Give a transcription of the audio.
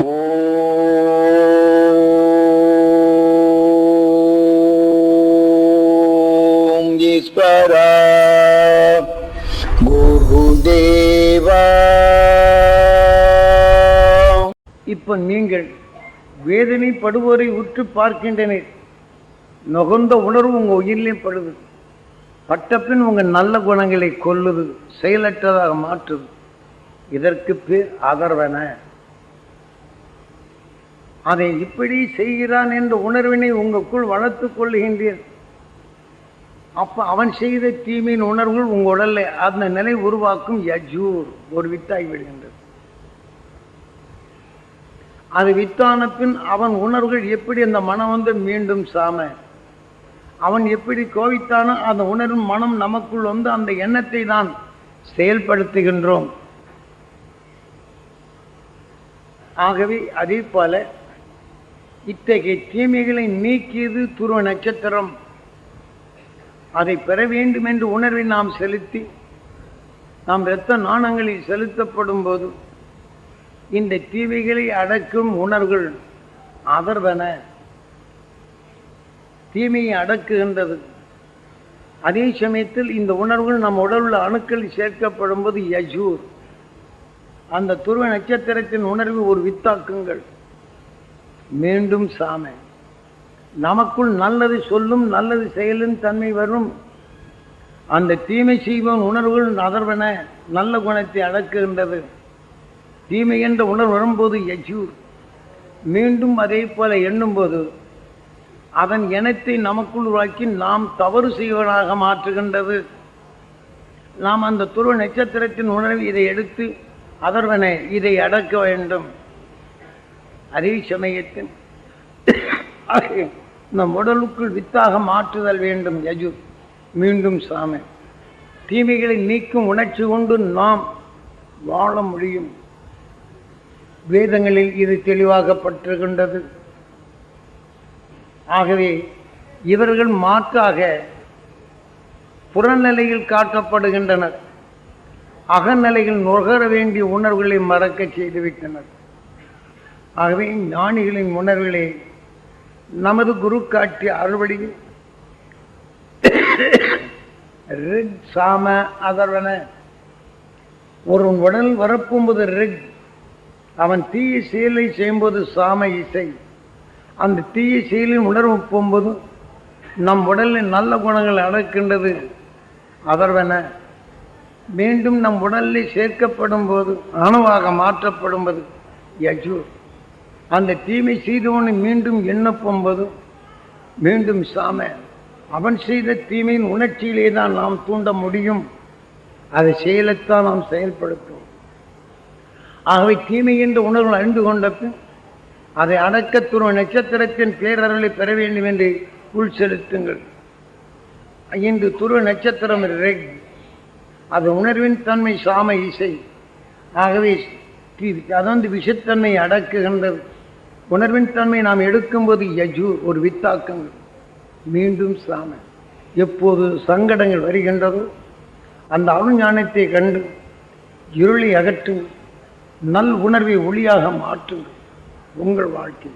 ஓம் ஈஸ்வரா. குருதேவா. இப்ப நீங்கள் வேதனைப்படுவோரை உற்று பார்க்கின்றனர். நுகர்ந்த உணர்வு உங்க உயிரிலே படுது. பட்டப்பின் உங்க நல்ல குணங்களை கொல்லுது செயலற்றதாக மாற்றுது. இதற்கு பேர் ஆதரவன. அதை இப்படி செய்கிறான் என்ற உணர்வினை உங்களுக்குள் வளர்த்துக் கொள்ளுகின்றீர். அப்போ அவன் செய்த தீமையின் உணர்வுகள் உங்க உடல்ல அந்த நிலை உருவாக்கும் யஜூர் ஒரு வித்தாகி விடுகின்றது அது வித்தான பின் அவன் உணர்வுகள் எப்படி அந்த மனம் வந்து மீண்டும் சாம? அவன் எப்படி கோவித்தானோ அந்த உணர்வு மனம் நமக்குள் வந்து அந்த எண்ணத்தை தான் செயல்படுத்துகின்றோம். ஆகவே அதே போல இத்தகைய தீமைகளை நீக்கியது துருவ நட்சத்திரம். அதை பெற வேண்டும் என்று உணர்வை நாம் செலுத்தி நாம் இரத்த நாணங்களில் செலுத்தப்படும் போது இந்த தீமைகளை அடக்கும் உணர்வுகள் அதர்வன. தீமையை அடக்குகின்றது. அதே சமயத்தில் இந்த உணர்வுகள் நம் உடலுள்ள அணுக்களில் சேர்க்கப்படும் போது யஜூர். அந்த துருவ நட்சத்திரத்தின் உணர்வு ஒரு வித்தாக்குங்கள். மீண்டும் சாமை. நமக்குள் நல்லது சொல்லும் நல்லது செயலும் தன்மை வரும். அந்த தீமை செய்வன் உணர்வுகள் அதர்வன நல்ல குணத்தை அடக்குகின்றது தீமை என்ற உணர்வு வரும்போது யஜூர் மீண்டும் அதே போல எண்ணும்போது அதன் இனத்தை நமக்குள் உருவாக்கி நாம் தவறு செய்வனாக மாற்றுகின்றது. நாம் அந்த துருவ நட்சத்திரத்தின் உணர்வு இதை எடுத்து அதர்வன இதை அடக்க வேண்டும். அதே சமயத்தில் நம் உடலுக்குள் வித்தாக மாற்றுதல் வேண்டும் யஜு. மீண்டும் சாமி. தீமைகளை நீக்கும் உணர்ச்சி கொண்டு நாம் வாழ முடியும். வேதங்களில் இது தெளிவாகப்பட்டிருக்கின்றது. ஆகவே இவர்கள் மாற்றாக புறநிலையில் காட்டப்படுகின்றனர். அகநிலையில் நுகர வேண்டிய உணர்வுகளை மறக்க செய்துவிட்டனர். ஆகவே ஞானிகளின் உணர்வுகளை நமது குரு காட்டிய அறுவடையில் ரிக் சாம அதர்வன ஒரு உடல் வரப்பும்போது ரிக் அவன் தீய செயலை செய்யும்போது சாம இசை. அந்த தீய செயலின் உணர்வு போகும்போது நம் உடலில் நல்ல குணங்கள் அடக்கின்றது அதர்வன மீண்டும் நம் உடலில் சேர்க்கப்படும் போது அணுவாக மாற்றப்படும்போது யஜூர் அந்த தீமை செய்தவனை மீண்டும் எண்ண மீண்டும் சாம அவன் செய்த தீமையின் உணர்ச்சியிலே தான் நாம் தூண்ட முடியும். அதை செயலைத்தான் நாம் செயல்படுத்துவோம். ஆகவே தீமை என்ற உணர்வு அறிந்து கொண்ட பின் அதை அடக்க துருவ நட்சத்திரத்தின் பேரருளை பெற வேண்டும் என்று உள் செலுத்துங்கள். இன்று துருவ நட்சத்திரம் ரெக். அது உணர்வின் தன்மை சாம இசை. ஆகவே தி- அது வந்து விஷத்தன்மை அடக்குகின்றது. உணர்வின் தன்மை நாம் எடுக்கும்போது யஜு ஒரு வித்தாக்கங்கள். மீண்டும் சாம. எப்போது சங்கடங்கள் வருகின்றதோ அந்த அருஞானத்தை கண்டு இருளை அகற்றுங்கள் நல் உணர்வை ஒளியாக மாற்றுங்கள். உங்கள் வாழ்க்கை